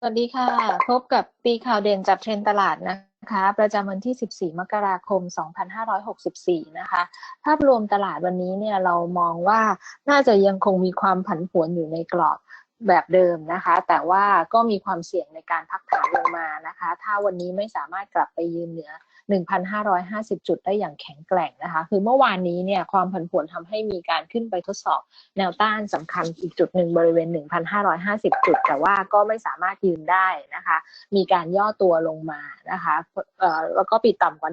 สวัสดีค่ะ พบกับปีข่าวเด่นจับเทรนตลาดนะคะ ประจำวันที่ 14 มกราคม 2564 นะคะ ภาพรวมตลาดวันนี้เนี่ยเรามองว่าน่าจะยังคงมีความผันผวนอยู่ในกรอบแบบเดิมนะคะ แต่ว่าก็มีความเสี่ยงในการพักฐานลงมานะคะ ถ้าวันนี้ไม่สามารถกลับไปยืนเหนือ 1,550 จุดได้อย่างแข็งแกร่งนะคะ คือเมื่อวานนี้เนี่ยความผันผวนทำให้มีการขึ้นไปทดสอบแนวต้านสำคัญอีกจุดหนึ่งบริเวณ 1,550 จุด แต่ว่าก็ไม่สามารถยืนได้นะคะ มีการย่อตัวลงมานะคะแล้วก็ปิดต่ำกว่า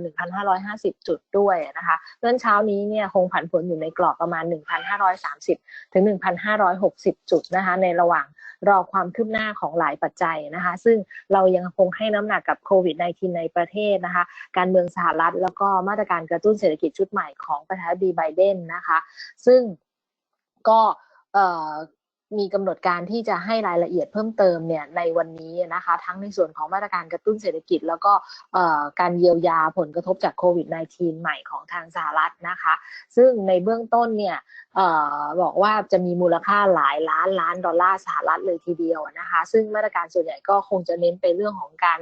1,550 จุดด้วยนะคะเมื่อเช้านี้เนี่ยคงผันผวนอยู่ในกรอบประมาณ 1,530 ถึง 1,560 จุดนะคะในระหว่าง รอความคืบหน้าของหลายปัจจัยนะคะ ซึ่งเรายังคงให้น้ำหนักกับโควิด -19 ในประเทศนะคะ การเมืองสหรัฐแล้วก็มาตรการกระตุ้นเศรษฐกิจชุดใหม่ของประธานาธิบดีไบเดนนะคะ ซึ่งก็ มีกำหนดการที่จะให้รายละเอียดเพิ่มเติมเนี่ยในวันนี้นะคะ ทั้งในส่วนของมาตรการกระตุ้นเศรษฐกิจ แล้วก็การเยียวยาผลกระทบจากโควิด -19 ใหม่ของทางสหรัฐนะคะ ซึ่งในเบื้องต้นเนี่ยบอกว่าจะมีมูลค่าหลายล้านล้านดอลลาร์สหรัฐเลยทีเดียวนะคะ ซึ่งมาตรการส่วนใหญ่ก็คงจะเน้นไปเรื่องของการ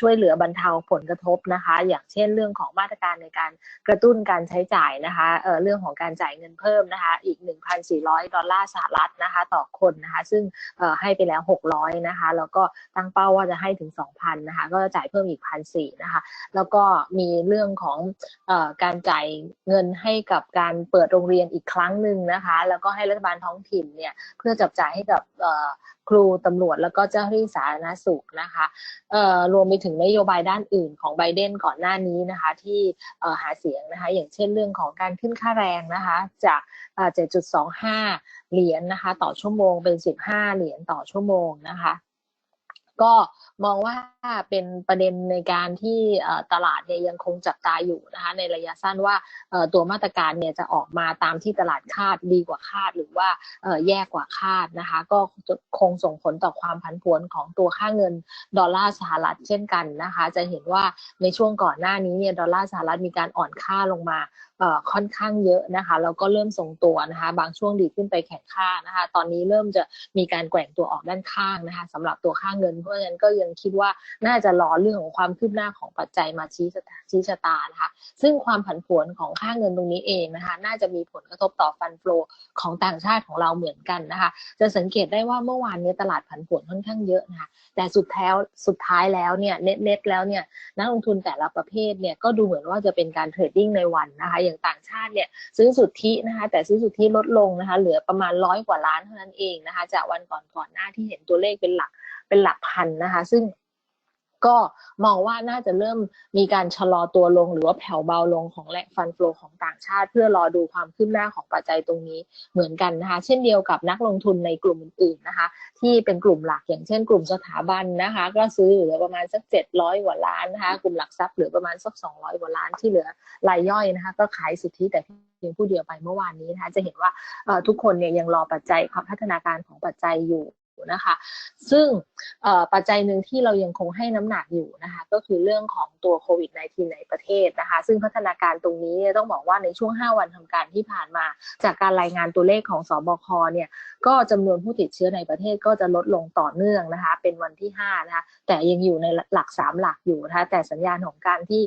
ช่วยเหลือบรรเทาผลกระทบนะคะ อย่างเช่นเรื่องของมาตรการในการกระตุ้นการใช้จ่ายนะคะเรื่องของการจ่ายเงินเพิ่มนะคะ อีก 1,400 ดอลลาร์สหรัฐนะคะ ต่อคนนะคะ ซึ่งให้ไปแล้ว 600นะคะ แล้วก็ตั้งเป้าว่าจะให้ถึง 2,000นะคะ ก็จะจ่ายเพิ่มอีก1,400นะคะ แล้วก็มีเรื่องของอการจ่ายเงินให้กับการเปิดโรงเรียนอีกครั้งหนึ่งนะคะ แล้วก็ให้รัฐบาลท้องถิ่นเนี่ยเพื่อจับจ่ายให้กับครูตำรวจแล้วก็เจ้าหน้าที่สาธารณสุขนะคะรวมไปถึงนโยบายด้านอื่นของไบเดนก่อนหน้านี้นะคะที่หาเสียงนะคะอย่างเช่นเรื่องของการขึ้นค่าแรงนะคะจาก 7.25 เหรียญนนะคะต่อชั่วโมงเป็น 15 เหรียญต่อชั่วโมงนะคะก็มองว่า เป็นประเด็นในการที่ตลาดเนี่ยยังคงจับตาอยู่นะคะในระยะสั้นว่าตัวมาตรการเนี่ยจะออกมาตามที่ตลาดคาดดีกว่าคาดหรือว่าแย่กว่าคาดนะคะก็คงส่งผลต่อความผันผวนของตัวค่าเงินดอลลาร์สหรัฐเช่นกันนะคะจะเห็นว่าในช่วงก่อนหน้านี้เนี่ยดอลลาร์สหรัฐมีการอ่อนค่าลงมาค่อนข้างเยอะนะคะแล้วก็เริ่มทรงตัวนะคะบางช่วงดีขึ้นไปแข็งค่านะคะตอนนี้เริ่มจะมีการแกว่งตัวออกด้านข้างนะคะสำหรับตัวค่าเงินเพราะฉะนั้นก็ยังคิดว่าน่าจะรอเรื่องของความคืบหน้าของปัจจัยมาชี้ชี้ชะตานะคะซึ่งความผันผวนของค่าเงินตรงนี้เองนะคะน่าจะมีผลกระทบต่อฟันฟลอของต่างชาติของเราเหมือนกันนะคะจะสังเกตได้ว่าเมื่อวานนี้ตลาดผันผวนค่อนข้างเยอะนะคะแต่สุดแท้สุดท้ายแล้วเนี่ยเน็ตเน็ตแล้วเนี่ยนักลงทุนแต่ละประเภทเนี่ยก็ดูเหมือนว่าจะเป็นการเทรดดิ้งในวันนะคะอย่างต่างชาติเนี่ยซื้อสุทธินะคะแต่ซื้อสุทธิลดลงนะคะเหลือประมาณร้อยกว่าล้านเท่านั้นเองนะคะจากวันก่อนก่อนหน้าที่เห็นตัวเลขเป็นหลักเป็นหลักพันนะคะ ซึ่ง ก็มองว่าน่าจะเริ่มมีการชะลอตัวลง หรือว่าแผ่วเบาลงของแหล่งฟันฟลอของต่างชาติ เพื่อรอดูความคืบหน้าของปัจจัยตรงนี้เหมือนกันนะคะ เช่นเดียวกับนักลงทุนในกลุ่มอื่นๆนะคะ ที่เป็นกลุ่มหลักอย่างเช่น กลุ่มสถาบันนะคะ ก็ซื้อเหลือประมาณสัก 700กว่าล้านนะคะ กลุ่มหลักทรัพย์เหลือประมาณสัก 200กว่าล้านที่เหลือรายย่อยนะคะ ก็ขายสุทธิแต่เพียงผู้เดียวไปเมื่อวานนี้นะคะ จะเห็นว่าทุกคนเนี่ยยังรอปัจจัยความพัฒนาการของปัจจัยอยู่ นะคะ ซึ่งปัจจัยหนึ่งที่เรายังคงให้น้ำหนักอยู่นะคะ ก็คือเรื่องของตัวโควิด -19 ในประเทศนะคะ ซึ่งพัฒนาการตรงนี้ต้องบอกว่าในช่วง 5 วันทำการที่ผ่านมา จากการรายงานตัวเลขของสบคเนี่ย ก็จำนวนผู้ติดเชื้อในประเทศก็จะลดลงต่อเนื่องนะคะ เป็นวันที่5นะคะ แต่ยังอยู่ในหลัก 3 หลักอยู่นะคะ แต่สัญญาณของการที่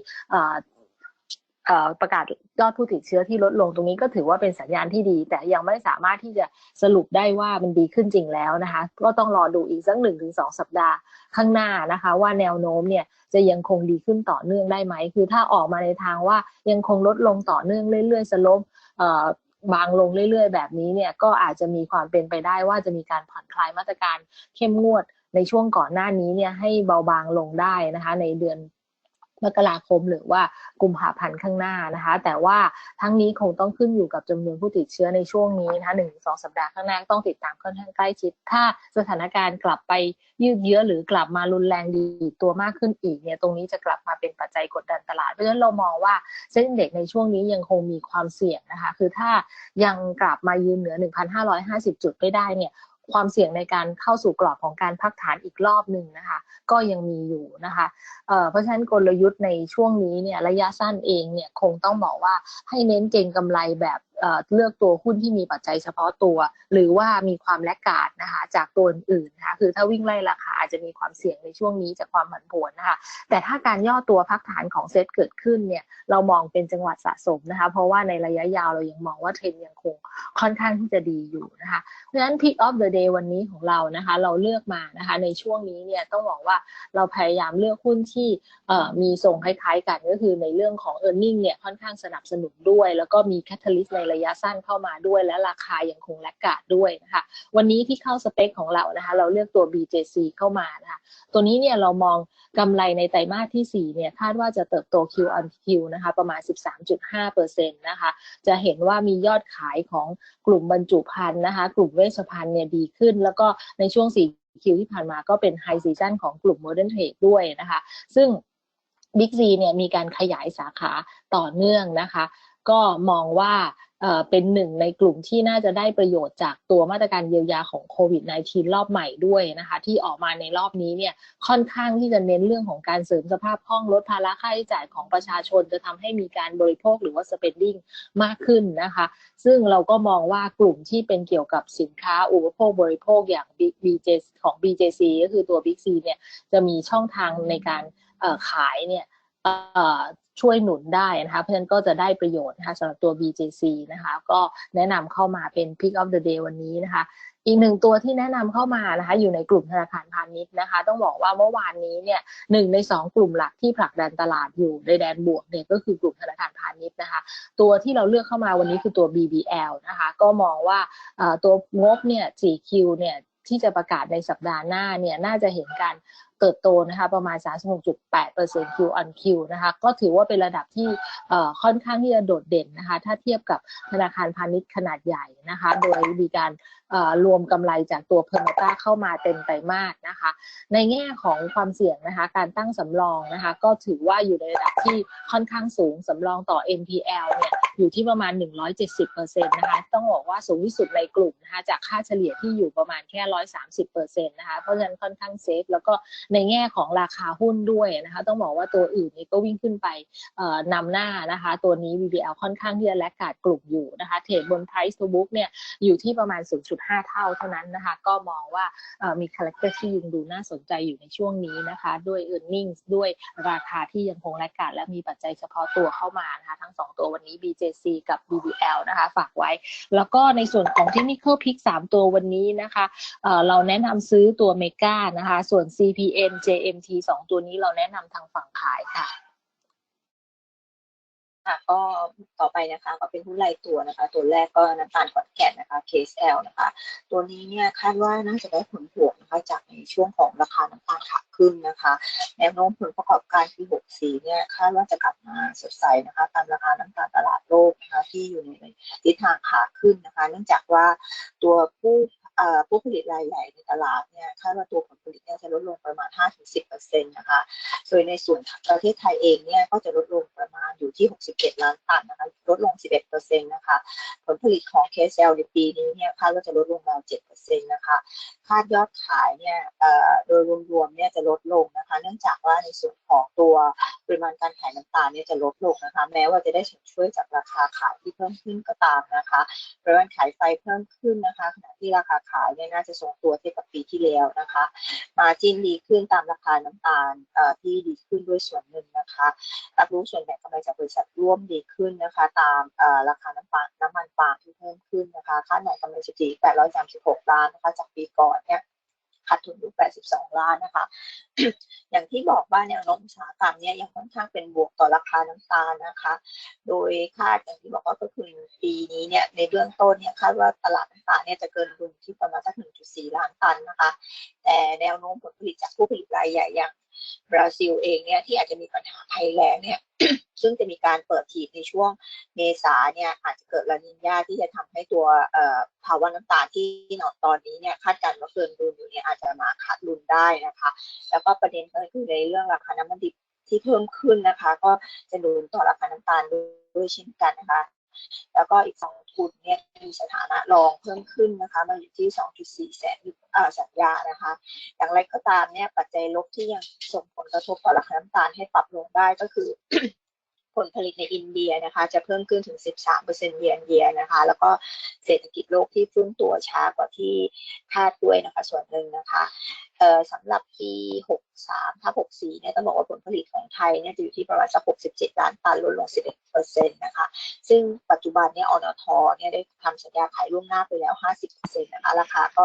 ประกาศยอดผู้ติดเชื้อที่ลดลงตรงนี้ก็ถือว่าเป็นสัญญาณที่ดี แต่ยังไม่สามารถที่จะสรุปได้ว่ามันดีขึ้นจริงแล้วนะคะ ก็ต้องรอดูอีกสักหนึ่งถึงสองสัปดาห์ข้างหน้านะคะ ว่าแนวโน้มเนี่ยจะยังคงดีขึ้นต่อเนื่องได้ไหม คือถ้าออกมาในทางว่ายังคงลดลงต่อเนื่องเรื่อยๆสลบบางลงเรื่อยๆ แบบนี้เนี่ยก็อาจจะมีความเป็นไปได้ว่าจะมีการผ่อนคลายมาตรการเข้มงวดในช่วงก่อนหน้านี้เนี่ยให้เบาบางลงได้นะคะ ในเดือน มกราคมหรือว่ากุมภาพันธ์ข้างหน้านะคะ แต่ว่าทั้งนี้คงต้องขึ้นอยู่กับจำนวนผู้ติดเชื้อในช่วงนี้นะคะหนึ่งสองสัปดาห์ข้างหน้าต้องติดตามค่อนข้างใกล้ชิด ถ้าสถานการณ์กลับไปยืดเยื้อหรือกลับมารุนแรงดีตัวมากขึ้นอีกเนี่ยตรงนี้จะกลับมาเป็นปัจจัยกดดันตลาด เพราะฉะนั้นเรามองว่าเส้นเด็กในช่วงนี้ยังคงมีความเสี่ยงนะคะ คือถ้ายังกลับมายืนเหนือ 1,550 จุดไม่ได้เนี่ย ความเสี่ยงในการเข้าสู่กรอบของการพักฐานอีกรอบหนึ่งนะคะ ก็ยังมีอยู่นะคะเเพราะฉะนั้นกลยุทธ์ในช่วงนี้เนี่ยระยะสั้นเองเนี่ยคงต้องบอกว่าให้เน้นเก่งกำไรแบบ เลือกตัวหุ้นที่มีปัจจัยเฉพาะตัว หรือว่ามีความแลกขาดนะคะจากตัวอื่นนะคะคือถ้าวิ่งไล่ราคาอาจจะมีความเสี่ยงในช่วงนี้จากความผันผวนนะคะแต่ถ้าการย่อตัวพักฐานของเซตเกิดขึ้นเนี่ยเรามองเป็นจังหวะสะสมนะคะเพราะว่าในระยะยาวเรายังมองว่าเทรนด์ยังคงค่อนข้างที่จะดีอยู่นะคะเพราะฉะนั้น Pick of the Day วันนี้ของเรานะคะเราเลือกมานะคะในช่วงนี้เนี่ยต้องบอกว่าเราพยายามเลือกหุ้นที่มีทรงคล้ายๆ กันก็คือในเรื่องของ e a r n i n g เนี่ยค่อนข้างสนับสนุนด้วย แล้วก็มี catalyst ในระยะสั้นเข้ามาด้วย และราคายังคงแลกกาดด้วยนะคะวันนี้ที่เข้าสเปคของเรานะคะเราเลือกตัว BJC เข้ามานะคะตัวนี้เนี่ยเรามองกำไรในไตรมาสที่ 4 เนี่ยคาดว่าจะเติบโต Q on Q นะคะประมาณ 13.5%นะคะจะเห็นว่ามียอดขายของกลุ่มบรรจุภัณฑ์นะคะกลุ่มเวชภัณฑ์เนี่ยดีขึ้น แล้วก็ในช่วง 4 คิวที่ผ่านมาก็เป็นไฮซีซันของกลุ่ม Modern Trade ด้วยนะคะซึ่ง Big Z เนี่ยมีการขยายสาขาต่อเนื่องนะคะ ก็มองว่า เป็นหนึ่งในกลุ่มที่น่าจะได้ประโยชน์จากตัวมาตรการเยียวยาของโควิด -19 รอบใหม่ด้วยนะคะ ที่ออกมาในรอบนี้เนี่ยค่อนข้างที่จะเน้นเรื่องของการเสริมสภาพคล่องลดภาระค่าใช้จ่ายของประชาชน จะทำให้มีการบริโภคหรือว่า spending มากขึ้นนะคะ ซึ่งเราก็มองว่ากลุ่มที่เป็นเกี่ยวกับสินค้าอุปโภคบริโภคอย่าง BJ ของ BJC ก็คือตัว Big C เนี่ยจะมีช่องทางในการขายเนี่ย ช่วยหนุนได้นะคะ เพราะฉะนั้นก็จะได้ประโยชน์นะคะสำหรับตัว BJC นะคะ ก็แนะนำเข้ามาเป็น Pick of the Day วันนี้นะคะอีกหนึ่งตัวที่แนะนำเข้ามานะคะอยู่ในกลุ่มธนาคารพาณิชย์นะคะ ต้องบอกว่าเมื่อวานนี้เนี่ยหนึ่งในสองกลุ่มหลักที่ผลักดันตลาดอยู่ในแดนบวกเนี่ยก็คือกลุ่มธนาคารพาณิชย์นะคะ ตัวที่เราเลือกเข้ามาวันนี้คือตัว BBL นะคะ ก็มองว่าตัวงบเนี่ย 4Q เนี่ยที่จะประกาศในสัปดาห์หน้าเนี่ยน่าจะเห็นการ เติบโตนะคะประมาณ 36.8% Q on Q นะคะก็ถือว่าเป็นระดับที่ค่อนข้างที่จะโดดเด่นนะคะถ้าเทียบกับธนาคารพาณิชย์ขนาดใหญ่นะคะโดยมีการรวมกำไรจากตัวเพอร์มาตาเข้ามาเต็มไตรมาสนะคะ ในแง่ของความเสี่ยงนะคะการตั้งสำรองนะคะก็ถือว่าอยู่ในระดับที่ค่อนข้างสูงสำรองต่อ NPL เนี่ยอยู่ที่ประมาณ 170%นะคะต้องบอกว่าสูงที่สุดในกลุ่มนะคะจากค่าเฉลี่ยที่อยู่ประมาณแค่ 130%นะคะเพราะฉะนั้นค่อนข้างเซฟแล้วก็ในแง่ของราคาหุ้นด้วยนะคะต้องบอกว่าตัวอื่นนี้ก็วิ่งขึ้นไปเอ่อนำหน้านะคะ ตัวนี้ VBL ค่อนข้างที่จะแลกขาดกลุ่มอยู่นะคะเทรดบน price to book เนี่ยอยู่ที่ประมาณ 0.5 เท่าเท่านั้นนะคะ ก็มองว่ามีคาแรคเตอร์ที่ยังดูน่าสนใจอยู่ในช่วงนี้นะคะ ด้วย e a r n i n g ด้วยราคาที่ยังคงแลกขาดและมีปัจจัยเฉพาะตัวเข้ามานะคะ ทั้ง 2 ตัววันนี้ BJC กับ BBL นะคะ ฝากไว้ แล้วก็ในส่วนของ Technical Pick 3 ตัววันนี้นะคะเเราแนะนำซื้อตัวเมกานะคะ ส่วน CP CPN JMT 2ตัวนี้เราแนะนำทางฝั่งขายค่ะค่ะ ก็ต่อไปนะคะก็เป็นหุ้นรายตัวนะคะ ตัวแรกก็น้ำตาลขอนแก่นนะคะ KSL นะคะ ตัวนี้เนี่ยคาดว่าน่าจะได้ผลบวกนะคะจากในช่วงของราคาน้ำตาลขาขึ้นนะคะแนวโน้มผลประกอบการปี 64 เนี่ยคาดว่าจะกลับมาสดใสนะคะ ตามราคาน้ำตาลตลาดโลกนะคะที่อยู่ในทิศทางขาขึ้นนะคะ เนื่องจากว่าตัวผู้เอ่อ ผู้ผลิตรายใหญ่ในตลาดเนี่ยคาดว่าตัวผลผลิตเนี่ยจะลดลงประมาณ 5-10%นะคะโดยในส่วนประเทศไทยเองเนี่ยก็จะลดลงประมาณอยู่ที่67ล้านตันนะคะลดลง 11%นะคะผลผลิตของ KSL ในปีนี้เนี่ยคาดว่าจะลดลงราว7%นะคะคาดยอดขายเนี่ยโดยรวมๆเนี่ยจะลดลงนะคะ เนื่องจากว่าในส่วนของตัวปริมาณการขายน้ำตาลเนี่ยจะลดลงนะคะ แม้ว่าจะได้ส่วนช่วยจากราคาขายที่เพิ่มขึ้นก็ตามนะคะปริมาณขายไฟเพิ่มขึ้นนะคะ ขณะที่ราคาขายเนี่ยน่าจะทรงตัวเทียบกับปีที่แล้วนะคะมาจิ้นดีขึ้นตามราคาน้ำตาลเอ่อที่ดีขึ้นด้วยส่วนหนึ่งนะคะรับรู้ส่วนแบ่งกำไรจากบริษัทร่วมดีขึ้นนะคะ ตามเอ่อราคาน้ำปาน้ำมันปาล์มที่เพิ่มขึ้นนะคะคาดหน่วยกำไรสุทธิ836 ล้านนะคะจากปีก่อนเนี่ย ขาดทุนอยู่ 82 ล้านนะคะ อย่างที่บอกว่าแนวโน้มอุตสาหกรรมเนี่ยยังค่อนข้างเป็นบวกต่อราคาน้ำตาลนะคะ โดยคาดอย่างที่บอกว่าก็คือปีนี้เนี่ยในเบื้องต้นเนี่ยคาดว่าตลาดน้ำตาลเนี่ยจะเกินดุลที่ประมาณสัก 1.4 ล้านตันนะคะ แต่แนวโน้มผลผลิตจากผู้ผลิตรายใหญ่อย่าง บราซิลเองเนี่ยที่อาจจะมีปัญหาภัยแล้งเนี่ยซึ่งจะมีการเปิดทีบในช่วงเมษาเนี่ยอาจจะเกิดลานินยาที่จะทำให้ตัวภาวะน้ำตาลที่หนอตอนนี้เนี่ยคาดการณ์ว่าเกินดุลอยู่เนี่ยอาจจะมาขาดดุลได้นะคะ แล้วก็ประเด็นก็คือในเรื่องราคาน้ำมันดิบที่เพิ่มขึ้นนะคะ ก็จะหนุนต่อราคาน้ำตาลด้วยเช่นกันนะคะ แล้วก็อีกสอง ทุนเนี่ยมีสถานะรองเพิ่มขึ้นนะคะมาอยู่ที่ 2.4 แสนสัญญานะคะ อย่างไรก็ตามเนี่ยปัจจัยลบที่ยังส่งผลกระทบต่อราคาน้ำตาลให้ปรับลงได้ก็คือ ผลผลิตในอินเดียนะคะ จะเพิ่มขึ้นถึง 13%เยียนเยียนะคะ แล้วก็เศรษฐกิจโลกที่ฟื้นตัวช้ากว่าที่คาดด้วยนะคะ ส่วนหนึ่งนะคะสำหรับปี 63ถ้า64 เนี่ยต้องบอกว่าผลผลิตของไทยเนี่ยจะอยู่ที่ประมาณสัก 67 ล้านตันลดลง 11%นะคะ ซึ่งปัจจุบันเนี่ยอนทเนี่ยได้ทำสัญญาขายล่วงหน้าไปแล้ว 50%นะคะ ราคาก็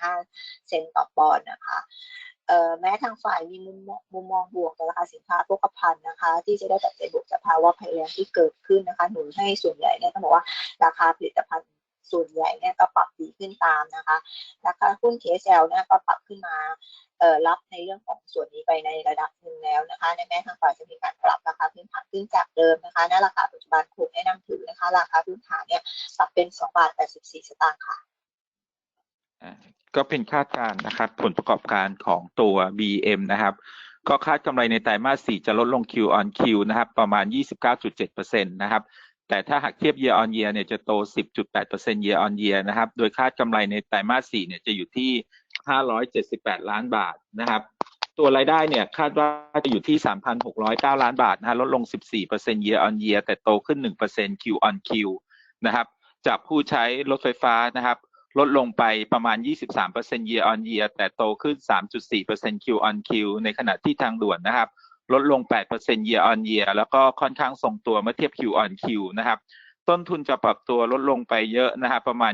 16.5 เซนต์ต่อปอนด์นะคะ แม้ทางฝ่ายมีมุมมองมุมมองบวกต่อราคาสินค้าโภคภัณฑ์นะคะ ที่จะได้ปัจจัยบวกจากภาวะภัยแล้งที่เกิดขึ้นนะคะ หนุนให้ส่วนใหญ่เนี่ยต้องบอกว่าราคาผลิตภัณฑ์ส่วนใหญ่เนี่ยก็ปรับดีขึ้นตามนะคะราคาหุ้น KSL เนี่ยก็ปรับขึ้นมารับในเรื่องของส่วนนี้ไปในระดับหนึ่งแล้วนะคะในแม้ทางฝ่ายจะมีการปรับราคาพื้นฐานขึ้นจากเดิมนะคะณราคาปัจจุบันคงแนะนำถือนะคะ ราคาพื้นฐานเนี่ยปรับเป็น2บาท84 สตางค์ค่ะ ก็เป็นคาดการณ์นะครับผลประกอบการของตัว BM นะครับ ก็คาดกำไรในไตรมาส 4 จะลดลง Q on Q นะครับ ประมาณ 29.7%นะครับ แต่ถ้าหากเทียบ year on year เนี่ยจะโต 10.8% year on year นะครับ โดยคาดกำไรในไตรมาส 4 เนี่ยจะอยู่ที่ 578 ล้านบาทนะครับ ตัวรายได้เนี่ยคาดว่าจะอยู่ที่ 3,609 ล้านบาทนะฮะลดลง 14% year on year แต่โตขึ้น 1% Q on Q นะครับ จากผู้ใช้รถไฟฟ้านะครับ ลดลงไปประมาณ 23% year on year แต่โตขึ้น 3.4% Q on Q ในขณะที่ทางด่วนนะครับ ลดลง 8% year on year แล้วก็ค่อนข้างทรงตัวเมื่อเทียบ Q on Q นะครับ ต้นทุนจะปรับตัวลดลงไปเยอะนะครับประมาณ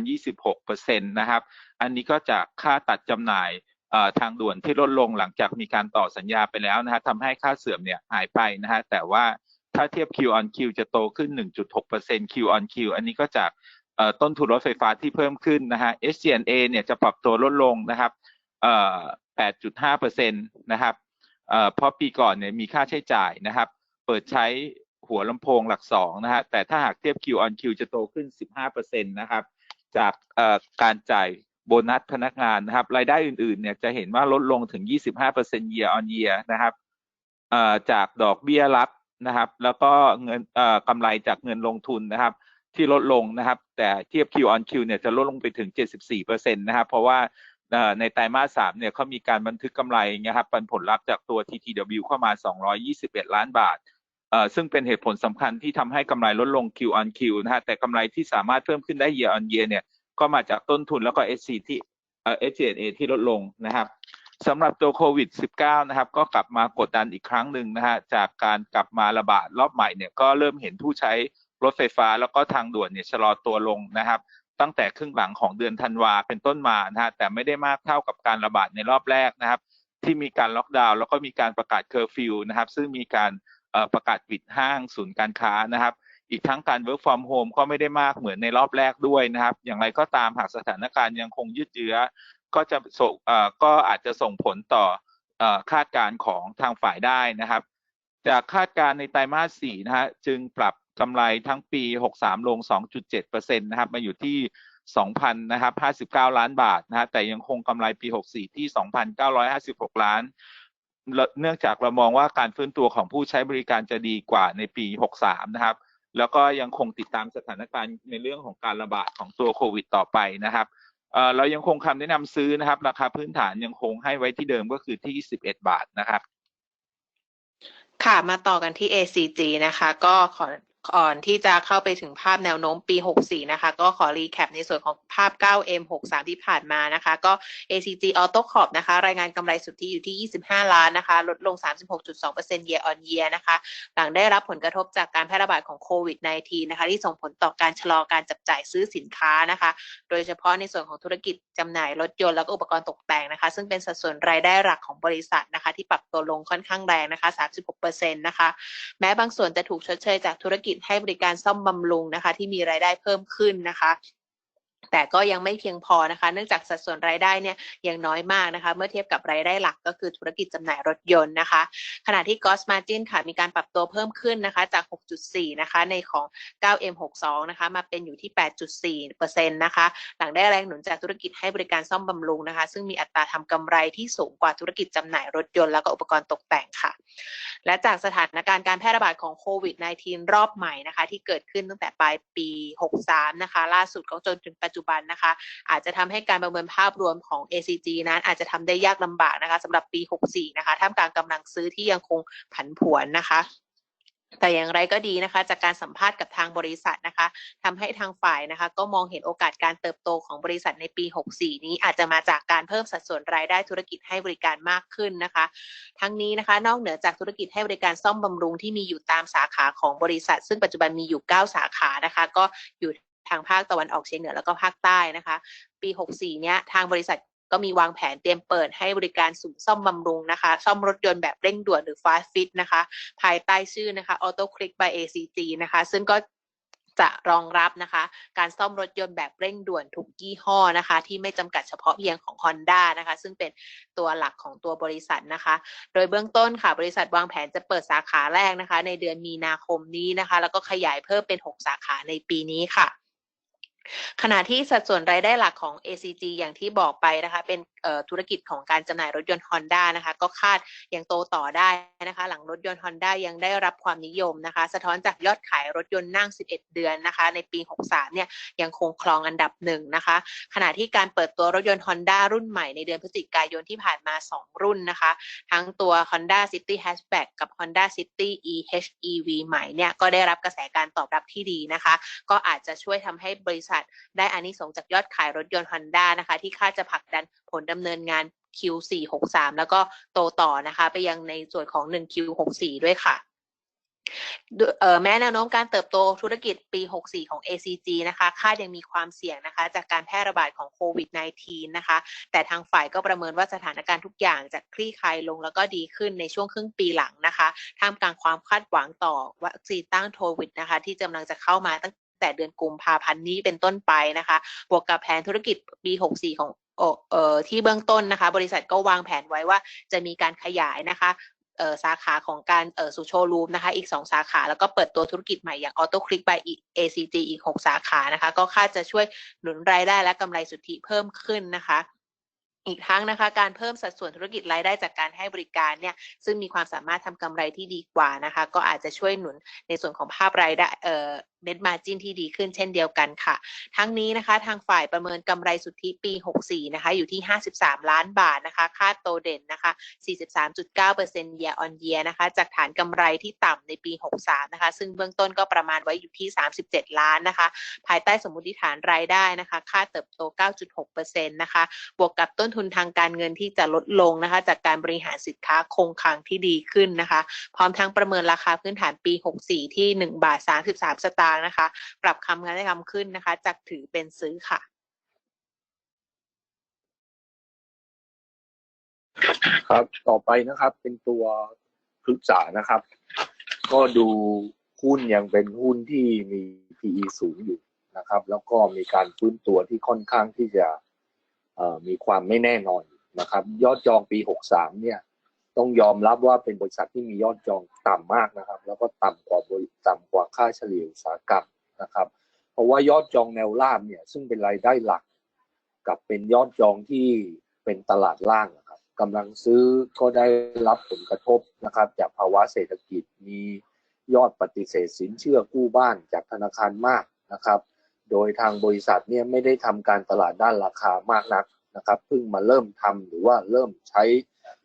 26%นะครับ อันนี้ก็จากค่าตัดจำหน่ายทางด่วนที่ลดลงหลังจากมีการต่อสัญญาไปแล้วนะฮะทำให้ค่าเสื่อมเนี่ยหายไปนะฮะแต่ว่าถ้าเทียบ Q on Q จะโตขึ้น 1.6% Q on Q อันนี้ก็จาก ต้นทุนรถไฟฟ้าที่เพิ่มขึ้นนะฮะ SG&A เนี่ยจะปรับตัวลดลงนะครับเอ่อ8.5%นะครับเพราะปีก่อนเนี่ยมีค่าใช้จ่ายนะครับ เปิดใช้หัวลำโพงหลักสองนะฮะ แต่ถ้าหากเทียบ Q on Q จะโตขึ้น 15%นะครับ จากการจ่ายโบนัสพนักงานนะครับ รายได้อื่นๆ เนี่ยจะเห็นว่าลดลงถึง 25% year on year นะครับจากดอกเบี้ยรับนะครับ แล้วก็เงินกำไรจากเงินลงทุนนะครับ ที่ลดลงนะครับ แต่เทียบ Q on Q เนี่ยจะลดลงไปถึง 74%นะครับ เพราะว่าในไตรมาสสามเนี่ยเขามีการบันทึกกำไรนะครับปันผลลัพธ์จากตัว TTW เข้ามา 221 ล้านบาท ซึ่งเป็นเหตุผลสำคัญที่ทำให้กำไรลดลง Q on Q นะฮะแต่กำไรที่สามารถเพิ่มขึ้นได้ year on year เนี่ยก็มาจากต้นทุนแล้วก็ SC ที่เอ่อ SG&A ที่ลดลงนะครับสำหรับตัวโควิด -19 นะครับ ก็กลับมากดดันอีกครั้งหนึ่งนะฮะจากการกลับมาระบาดรอบใหม่เนี่ยก็เริ่มเห็นผู้ใช้ รถไฟฟ้าแล้วก็ทางด่วนเนี่ยชะลอตัวลงนะครับ ตั้งแต่ครึ่งหลังของเดือนธันวาเป็นต้นมานะฮะแต่ไม่ได้มากเท่ากับการระบาดในรอบแรกนะครับ ที่มีการล็อกดาวน์แล้วก็มีการประกาศเคอร์ฟิวนะครับ ซึ่งมีการประกาศปิดห้างศูนย์การค้านะครับ อีกทั้งการ work from home ก็ไม่ได้มากเหมือนในรอบแรกด้วยนะครับ อย่างไรก็ตามหากสถานการณ์ยังคงยืดเยื้อ ก็จะส่งก็อาจจะส่งผลต่ออคาดการณ์ของทางฝ่ายได้นะครับ จากคาดการณ์ในไตรมาส4นะฮะจึงปรับ กำไรทั้งปี 63 ลง 2.7%นะครับ มาอยู่ที่ 2,000นะครับ59 ล้านบาทนะฮะแต่ยังคงกำไรปี 64 ที่ 2,956 ล้าน เนื่องจากเรามองว่าการฟื้นตัวของผู้ใช้บริการจะดีกว่าในปี 63 นะครับ แล้วก็ยังคงติดตามสถานการณ์ในเรื่องของการระบาดของตัวโควิดต่อไปนะครับเรายังคงคำแนะนำซื้อนะครับ ราคาพื้นฐานยังคงให้ไว้ที่เดิมก็คือที่ 11 บาทนะครับ ค่ะมาต่อกันที่ ACG นะคะ ก็ขอ ก่อนที่จะเข้าไปถึงภาพแนวโน้มปี 64 นะคะ ก็ขอรีแคปในส่วนของภาพ 9M 63 ที่ผ่านมานะคะ ก็ ACG Auto Corp นะคะ รายงานกำไรสุทธิอยู่ที่ 25 ล้านนะคะ ลดลง 36.2% year on year นะคะ หลังได้รับผลกระทบจากการแพร่ระบาดของโควิด -19 นะคะ ที่ส่งผลต่อการชะลอการจับจ่ายซื้อสินค้านะคะ โดยเฉพาะในส่วนของธุรกิจจำหน่ายรถยนต์แล้วก็อุปกรณ์ตกแต่งนะคะ ซึ่งเป็นสัดส่วนรายได้หลักของบริษัทนะคะ ที่ปรับตัวลงค่อนข้างแรงนะคะ 36%นะคะ แม้บางส่วนจะถูกชดเชยจากธุรกิจให้บริการซ่อมบำรุงนะคะ ที่มีรายได้เพิ่มขึ้นนะคะ แต่ก็ยังไม่เพียงพอนะคะ เนื่องจากสัดส่วนรายได้เนี่ยยังน้อยมากนะคะ เมื่อเทียบกับรายได้หลักก็คือธุรกิจจำหน่ายรถยนต์นะคะ ขณะที่ gross margin ค่ะมีการปรับตัวเพิ่มขึ้นนะคะจาก 6.4 นะคะในของ 9M62 นะคะมาเป็นอยู่ที่ 8.4%นะคะหลังได้แรงหนุนจากธุรกิจให้บริการซ่อมบำรุงนะคะ ซึ่งมีอัตราทำกำไรที่สูงกว่าธุรกิจจำหน่ายรถยนต์แล้วก็อุปกรณ์ตกแต่งค่ะ และจากสถานการณ์การแพร่ระบาดของโควิด -19 รอบใหม่นะคะที่เกิดขึ้นตั้งแต่ปลายปี 63 นะคะ ล่าสุดก็จนถึงปัจจุบันนะคะ อาจจะทำให้การประเมินภาพรวมของ ACG นั้นอาจจะทำได้ยากลำบากนะคะสำหรับปี 64 นะคะท่ามกลางกำลังซื้อที่ยังคงผันผวนนะคะแต่อย่างไรก็ดีนะคะ จากการสัมภาษณ์กับทางบริษัทนะคะทำให้ทางฝ่ายนะคะ ก็มองเห็นโอกาสการเติบโตของบริษัทในปี 64 นี้อาจจะมาจากการเพิ่มสัดส่วนรายได้ธุรกิจให้บริการมากขึ้นนะคะ ทั้งนี้นะคะ นอกเหนือจากธุรกิจให้บริการซ่อมบำรุงที่มีอยู่ตามสาขาของบริษัท ซึ่งปัจจุบันมีอยู่ 9 สาขานะคะ ก็อยู่ ทางภาคตะวันออกเฉียงเหนือแล้วก็ภาคใต้นะคะ ปี 64 เนี้ยทางบริษัทก็มีวางแผนเตรียมเปิดให้บริการศูนย์ซ่อมบำรุงนะคะ ซ่อมรถยนต์แบบเร่งด่วนหรือ fast fit นะคะ ภายใต้ชื่อนะคะ Auto Click by ACG นะคะ ซึ่งก็จะรองรับนะคะ การซ่อมรถยนต์แบบเร่งด่วนทุกยี่ห้อนะคะ ที่ไม่จำกัดเฉพาะเพียงของ Honda นะคะ ซึ่งเป็นตัวหลักของตัวบริษัทนะคะ โดยเบื้องต้นค่ะ บริษัทวางแผนจะเปิดสาขาแรกนะคะ ในเดือนมีนาคมนี้นะคะ แล้วก็ขยายเพิ่มเป็น 6 สาขาในปีนี้ค่ะ ขณะที่สัดส่วนรายได้หลักของ ACG อย่างที่บอกไปนะคะ เป็นธุรกิจของการจำหน่ายรถยนต์ Honda นะคะ ก็คาดยังโตต่อได้นะคะ หลังรถยนต์ Honda ยังได้รับความนิยมนะคะ สะท้อนจากยอดขายรถยนต์นั่ง 11 เดือนนะคะ ในปี 63 เนี่ยยังคงครองอันดับหนึ่งนะคะ ขณะที่การเปิดตัวรถยนต์ Honda รุ่นใหม่ในเดือนพฤศจิกายนที่ผ่านมา 2 รุ่นนะคะ ทั้งตัว Honda City Hatchback กับ Honda City EHEV ใหม่เนี่ยก็ได้รับกระแสการตอบรับที่ดีนะคะ ก็อาจจะช่วยทำให้บริษัทได้อานิสงจากยอดขายรถยนต์ Honda นะคะ ที่คาดจะผลักดันผลดำเนินงาน Q463 แล้วก็โตต่อนะคะ ไปยังในส่วนของ 1Q64 ด้วยค่ะแม้แนวโน้มการเติบโตธุรกิจปี 64 ของ ACG นะคะคาดยังมีความเสี่ยงนะคะ จากการแพร่ระบาดของโควิด -19 นะคะ แต่ทางฝ่ายก็ประเมินว่าสถานการณ์ทุกอย่างจะคลี่คลายลงแล้วก็ดีขึ้นในช่วงครึ่งปีหลังนะคะ ท่ามกลางความคาดหวังต่อวัคซีนต้านโควิดนะคะ ที่กำลังจะเข้ามาตั้ง แต่เดือนกุมภาพันธ์นี้เป็นต้นไปนะคะ บวกกับแผนธุรกิจปี 64 ของเอ่อที่เบื้องต้นนะคะ บริษัทก็วางแผนไว้ว่าจะมีการขยายนะคะเอ่อสาขาของการเอ่อสู่โชว์รูมนะคะ อีก 2 สาขา แล้วก็เปิดตัวธุรกิจใหม่อย่าง Auto Click by ACG อีก 6 สาขานะคะ ก็คาดจะช่วยหนุนรายได้และกำไรสุทธิเพิ่มขึ้นนะคะอีกทั้งนะคะการเพิ่มสัดส่วนธุรกิจรายได้จากการให้บริการเนี่ยซึ่งมีความสามารถทำกำไรที่ดีกว่านะคะ ก็อาจจะช่วยหนุนในส่วนของภาพรายได้เอ่อ net margin ที่ดีขึ้นเช่นเดียวกันค่ะ ทั้งนี้นะคะทางฝ่ายประเมินกำไรสุทธิปี 64 นะคะ อยู่ที่ 53 ล้านบาทนะคะ คาดโตเด่นนะคะ 43.9% year on year นะคะ จากฐานกำไรที่ต่ำในปี 63 นะคะ ซึ่งเบื้องต้นก็ประมาณไว้อยู่ที่ 37 ล้านนะคะ ภายใต้สมมติฐานรายได้นะคะ คาดเติบโต 9.6%นะคะ บวกกับต้นทุนทางการเงินที่จะลดลงนะคะ จากการบริหารสินค้าคงคลังที่ดีขึ้นนะคะ พร้อมทั้งประเมินราคาพื้นฐานปี 64 ที่ 1 บาท 33 สตางค์นะคะ ปรับคำกันได้คำขึ้นนะคะจากถือเป็นซื้อค่ะครับต่อไปนะครับ เป็นตัวพฤกษานะครับ ก็ดูหุ้นยังเป็นหุ้นที่มี PE สูงอยู่นะครับ แล้วก็มีการฟื้นตัวที่ค่อนข้างที่จะมีความไม่แน่นอนนะครับ ยอดจองปี 63 เนี่ย ต้องยอมรับว่าเป็นบริษัทที่มียอดจองต่ำมากนะครับ แล้วก็ต่ำกว่าบริต่ำกว่าค่าเฉลี่ยอุตสาหกรรมนะครับ เพราะว่ายอดจองแนวราบเนี่ยซึ่งเป็นรายได้หลัก กับเป็นยอดจองที่เป็นตลาดล่างนะครับกำลังซื้อก็ได้รับผลกระทบนะครับ จากภาวะเศรษฐกิจมียอดปฏิเสธสินเชื่อกู้บ้านจากธนาคารมากนะครับ โดยทางบริษัทเนี่ยไม่ได้ทำการตลาดด้านราคามากนักนะครับเพิ่งมาเริ่มทำหรือว่าเริ่มใช้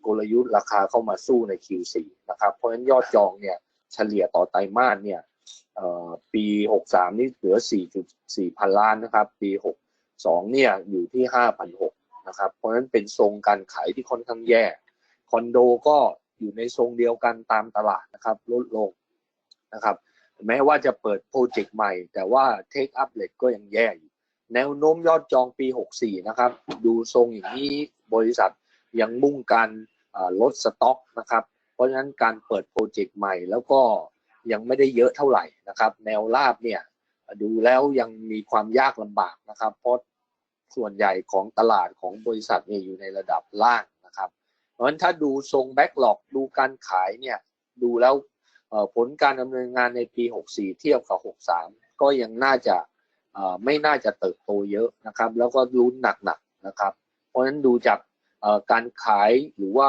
กลยุทธ์ราคาเข้ามาสู้ใน Q4 นะครับ เพราะฉะนั้นยอดจองเนี่ยเฉลี่ยต่อไตรมาสเนี่ยปี 63 นี่เหลือ 4.4 พันล้านนะครับ ปี 62 เนี่ยอยู่ที่ 5,600นะครับ เพราะฉะนั้นเป็นทรงการขายที่ค่อนข้างแย่ คอนโดก็อยู่ในทรงเดียวกันตามตลาดนะครับลดลงนะครับ แม้ว่าจะเปิดโปรเจกต์ใหม่ แต่ว่าเทคอัพเลทก็ยังแย่อยู่ แนวโน้มยอดจองปี 64 นะครับ ดูทรงอย่างนี้บริษัท ยังมุ่งการลดสต็อกนะครับ เพราะฉะนั้นการเปิดโปรเจกต์ใหม่แล้วก็ยังไม่ได้เยอะเท่าไหร่นะครับ แนวราบเนี่ยดูแล้วยังมีความยากลำบากนะครับ เพราะส่วนใหญ่ของตลาดของบริษัทเนี่ยอยู่ในระดับล่างนะครับ เพราะฉะนั้นถ้าดูทรงแบ็กหลอกดูการขายเนี่ยดูแล้วผลการดำเนินงานในปี 64 เทียบกับ 63 ก็ยังน่าจะไม่น่าจะเติบโตเยอะนะครับ แล้วก็ลุ้นหนักๆนะครับ เพราะฉะนั้นดูจาก การขายหรือว่า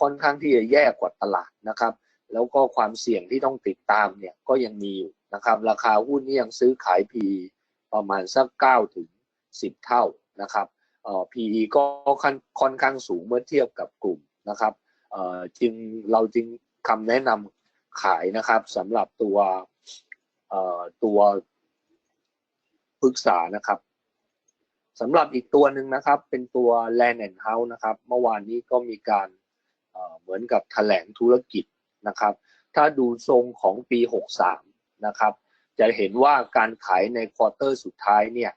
ค่อนข้างที่จะแย่กว่าตลาดนะครับ แล้วก็ความเสี่ยงที่ต้องติดตามเนี่ยก็ยังมีอยู่นะครับ ราคาหุ้นนี่ยังซื้อขาย PE ประมาณสัก9ถึง10 เท่านะครับอ่อ PE ก็ค่อนข้างสูงเมื่อเทียบกับกลุ่มนะครับอ่อจึงเราจึงคำแนะนำขายนะครับสำหรับตัวตัวปรึกษานะครับ สำหรับอีกตัวหนึ่งนะครับ เป็นตัว Land and House นะครับ เมื่อวานนี้ก็มีการเอ่อเหมือนกับแถลงธุรกิจนะครับ ถ้าดูทรงของปี 63 นะครับ จะเห็นว่าการขายในควอเตอร์สุดท้ายเนี่ย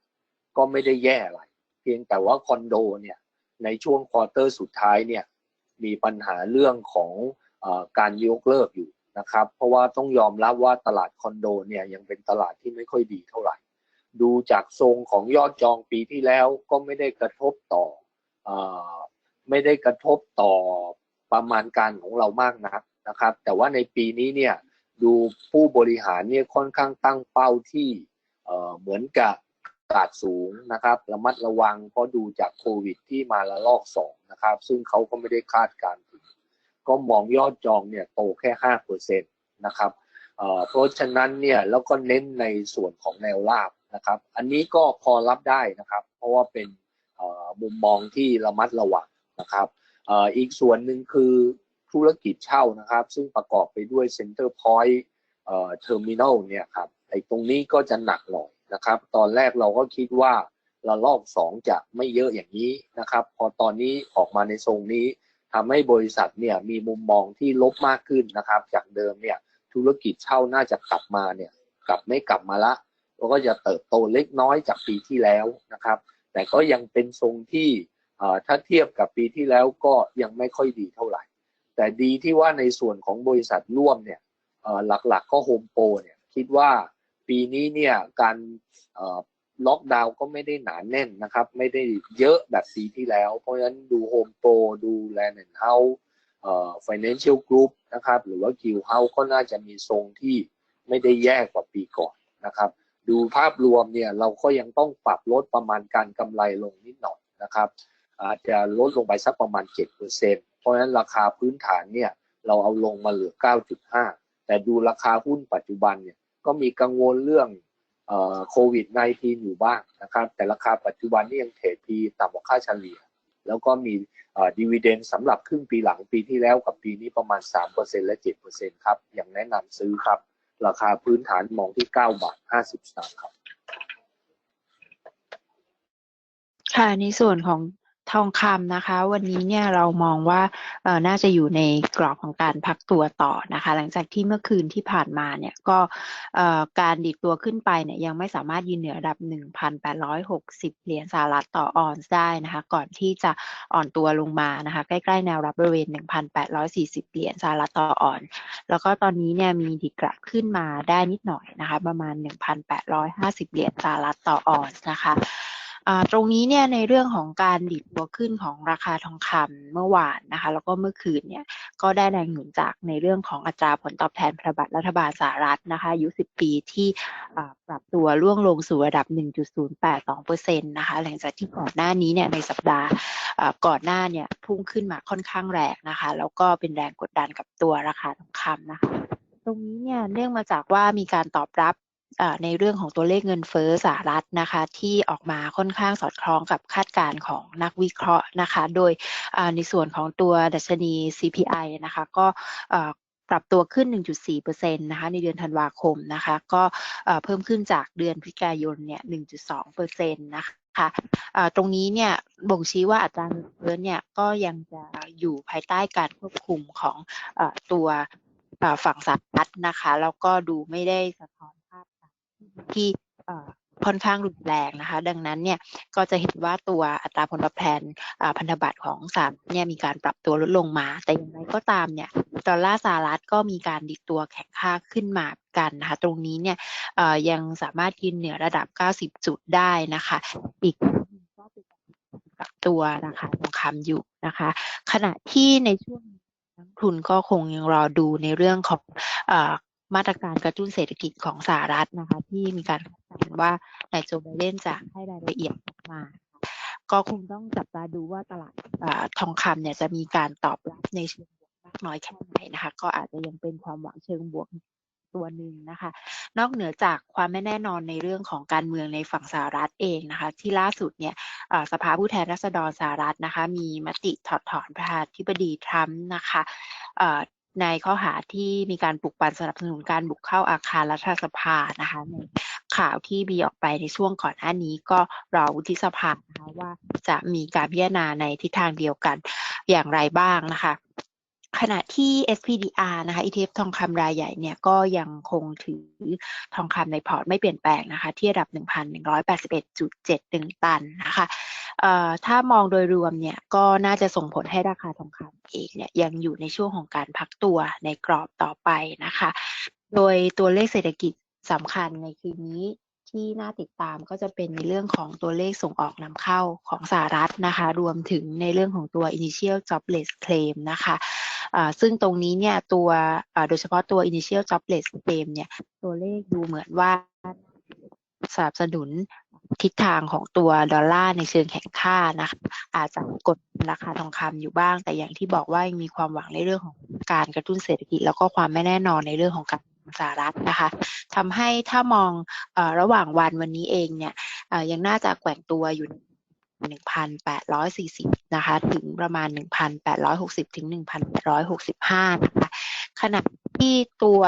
ก็ไม่ได้แย่อะไร เพียงแต่ว่าคอนโดเนี่ยในช่วงควอเตอร์สุดท้ายเนี่ยมีปัญหาเรื่องของออการยกเลิกอยู่นะครับ เพราะว่าต้องยอมรับว่าตลาดคอนโดเนี่ยยังเป็นตลาดที่ไม่ค่อยดีเท่าไหร่ ดูจากทรงของยอดจองปีที่แล้วก็ไม่ได้กระทบต่ออไม่ได้กระทบต่อประมาณการของเรามากนักนะครับ แต่ว่าในปีนี้เนี่ยดูผู้บริหารเนี่ยค่อนข้างตั้งเป้าที่เหมือนกับกาดสูงนะครับระมัดระวังเพราะดูจากโควิดที่มาละลอกสองนะครับ ซึ่งเขาก็ไม่ได้คาดการณ์ถึง ก็มองยอดจองเนี่ยโตแค่ห้าเปอร์เซ็นต์นะครับเอ่อเพราะฉะนั้นเนี่ยแล้วก็เน้นในส่วนของแนวราบ นะครับ อันนี้ก็พอรับได้นะครับ เพราะว่าเป็นมุมมองที่ระมัดระวังนะครับอ,อ,อีกส่วนหนึ่งคือธุรกิจเช่านะครับ ซึ่งประกอบไปด้วย Center Point เอ่อ Terminal เนี่ยครับไอ้ตรงนี้ก็จะหนักหน่อยนะครับ ตอนแรกเราก็คิดว่าระลอกสองจะไม่เยอะอย่างนี้นะครับ พอตอนนี้ออกมาในทรงนี้ทำให้บริษัทเนี่ยมีมุมมองที่ลบมากขึ้นนะครับ จากเดิมเนี่ยธุรกิจเช่าน่าจะกลับมาเนี่ยกลับไม่กลับมาละ แล้วก็จะเติบโตเล็กน้อยจากปีที่แล้วนะครับ แต่ก็ยังเป็นทรงที่ถ้าเทียบกับปีที่แล้วก็ยังไม่ค่อยดีเท่าไหร่ แต่ดีที่ว่าในส่วนของบริษัทร่วมเนี่ยหลักๆก็โฮมโปรเนี่ยคิดว่าปีนี้เนี่ยการล็อกดาวน์ก็ไม่ได้หนาแน่นนะครับ ไม่ได้เยอะแบบปีที่แล้ว เพราะฉะนั้นดูโฮมโปรดูแลนด์เฮาส์เอ่อ financial group นะครับ หรือว่ากิวเฮาส์ก็น่าจะมีทรงที่ไม่ได้แย่กว่าปีก่อนนะครับ ดูภาพรวมเนี่ยเราก็ยังต้องปรับลดประมาณการกำไรลงนิดหน่อยนะครับอาจจะลดลงไปสักประมาณ 7%เพราะฉะนั้นราคาพื้นฐานเนี่ยเราเอาลงมาเหลือ 9.5 แต่ดูราคาหุ้นปัจจุบันเนี่ยก็มีกังวลเรื่องโควิด -19 อยู่บ้างนะครับ แต่ราคาปัจจุบันนี่ยังเทรดพีต่ำกว่าค่าเฉลี่ย แล้วก็มีดีเวเดนสำหรับครึ่งปีหลังปีที่แล้วกับปีนี้ประมาณ 3%และ 7%ครับยังแนะนำซื้อครับ ราคาพื้นฐานมองที่ 9 บาท 50สตางค์ครับ ค่ะในส่วนของ ทองคำนะคะ วันนี้เนี่ยเรามองว่าน่าจะอยู่ในกรอบของการพักตัวต่อนะคะ หลังจากที่เมื่อคืนที่ผ่านมาเนี่ยก็การดิดตัวขึ้นไปเนี่ยยังไม่สามารถยืนเหนือระดับ 1,860 เหรียญสหรัฐต่อออนซ์ได้นะคะ ก่อนที่จะอ่อนตัวลงมานะคะ ใกล้ๆแนวรับบริเวณ 1,840 เหรียญสหรัฐต่อออนซ์แล้วก็ตอนนี้เนี่ยมีดิดกลับขึ้นมาได้นิดหน่อยนะคะ ประมาณ 1,850 เหรียญสหรัฐต่อออนซ์นะคะ ตรงนี้เนี่ยในเรื่องของการดิดตัวขึ้นของราคาทองคำเมื่อวานนะคะ แล้วก็เมื่อคืนเนี่ยก็ได้แรงหนุนจากในเรื่องของอัตราผลตอบแทนพันธบัตรรัฐบาลสหรัฐนะคะอายุ 10 ปีที่ปรับตัวร่วงลงสู่ระดับ 1.082%นะคะหลังจากที่ก่อนหน้านี้เนี่ยในสัปดาห์ก่อนหน้าเนี่ยพุ่งขึ้นมาค่อนข้างแรงนะคะ แล้วก็เป็นแรงกดดันกับตัวราคาทองคำนะคะ ตรงนี้เนี่ยเนื่องมาจากว่ามีการตอบรับ ในเรื่องของตัวเลขเงินเฟ้อสหรัฐนะคะที่ออกมาค่อนข้างสอดคล้องกับคาดการณ์ของนักวิเคราะห์นะคะ โดยในส่วนของตัวดัชนี CPI นะคะก็ปรับตัวขึ้น 1.4%นะคะในเดือนธันวาคมนะคะ ก็เพิ่มขึ้นจากเดือนพฤศจิกายนเนี่ย 1.2%นะคะอ่าตรงนี้เนี่ยบ่งชี้ว่าอัตราเงินเฟ้อเนี่ยก็ยังจะอยู่ภายใต้การควบคุมของอตัวฝั่งสหรัฐนะคะ แล้วก็ดูไม่ได้สะท้อนภาพ ที่เอ่อค่อนข้างรุนแรงนะคะ ดังนั้นเนี่ยก็จะเห็นว่าตัวอัตราผลตอบแทนพันธบัตรของสหรัฐเนี่ยมีการปรับตัวลดลงมา แต่อย่างไรก็ตามเนี่ยดอลลาร์สหรัฐก็มีการดิดตัวแข็งค่าขึ้นมากันนะคะตรงนี้เนี่ยยังสามารถยืนเหนือระดับ 90 จุดได้นะคะ อีกก็เป็นกับตัวราคาทองคำอยู่นะคะ ขณะที่ในช่วงนักทุนก็คงยังรอดูในเรื่องของ มาตรการกระตุ้นเศรษฐกิจของสหรัฐนะคะ ที่มีการคาดการณ์ว่านายโจไบเดนจะให้รายละเอียดออกมา ก็คงต้องจับตาดูว่าตลาดอทองคำเนี่ยจะมีการตอบรับในเชิงบวกมากน้อยแค่ไหนนะคะ ก็อาจจะยังเป็นความหวังเชิงบวกตัวหนึ่งนะคะ นอกเหนือจากความไม่แน่นอนในเรื่องของการเมืองในฝั่งสหรัฐเองนะคะ ที่ล่าสุดเนี่ยสภาผู้แทนราษฎรสหรัฐนะคะ มีมติถอดถอนประธานาธิบดีทรัมป์นะคะ ในข้อหาที่มีการปลุกปั่นสนับสนุนการบุกเข้าอาคารรัฐสภานะคะในข่าวที่มีออกไปในช่วงก่อนหน้านี้ก็รอวุฒิสภานะคะว่าจะมีการพิจารณาในทิศทางเดียวกันอย่างไรบ้างนะคะ ขณะที่ SPDR นะคะ ETF ทองคำรายใหญ่เนี่ยก็ยังคงถือทองคำในพอร์ตไม่เปลี่ยนแปลงนะคะ ที่ระดับ 1,181.71 ตันนะคะถ้ามองโดยรวมเนี่ยก็น่าจะส่งผลให้ราคาทองคำเองเนี่ยยังอยู่ในช่วงของการพักตัวในกรอบต่อไปนะคะ โดยตัวเลขเศรษฐกิจสำคัญในคืนนี้ที่น่าติดตามก็จะเป็นในเรื่องของตัวเลขส่งออกนำเข้าของสหรัฐนะคะ รวมถึงในเรื่องของตัว initial jobless claim นะคะ ซึ่งตรงนี้เนี่ยตัวโดยเฉพาะตัว initial jobless claim เนี่ยตัวเลขดูเหมือนว่าสนับสนุนทิศทางของตัวดอลลาร์ในเชิงแข็งค่านะคะ อาจจะกดราคาทองคำอยู่บ้าง แต่อย่างที่บอกว่ายังมีความหวังในเรื่องของการกระตุ้นเศรษฐกิจ แล้วก็ความไม่แน่นอนในเรื่องของการสหรัฐนะคะทำให้ถ้ามองอระหว่างวันวันนี้เองเนี่ยยังน่าจะแกว่งตัวอยู่ 1,840 นะคะ ถึงประมาณ 1,860 ถึง 1,865 นะคะ ขณะที่ตัว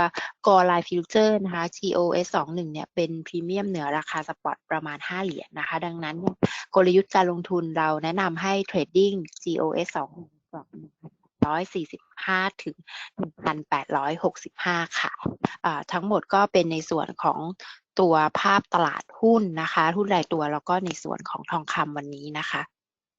กอไลฟิวเจอร์นะคะ GOS 21เนี่ย เป็นพรีเมียมเหนือราคาสปอตประมาณ 5 เหรียญนะคะ ดังนั้นกลยุทธ์การลงทุนเราแนะนำให้เทรดดิ้ง GOS 21กรอบ145 ถึง 1,865 ค่ะอ่าทั้งหมดก็เป็นในส่วนของ ตัวภาพตลาดหุ้นนะคะหุ้นรายตัวแล้วก็ในส่วนของทองคำวันนี้นะคะ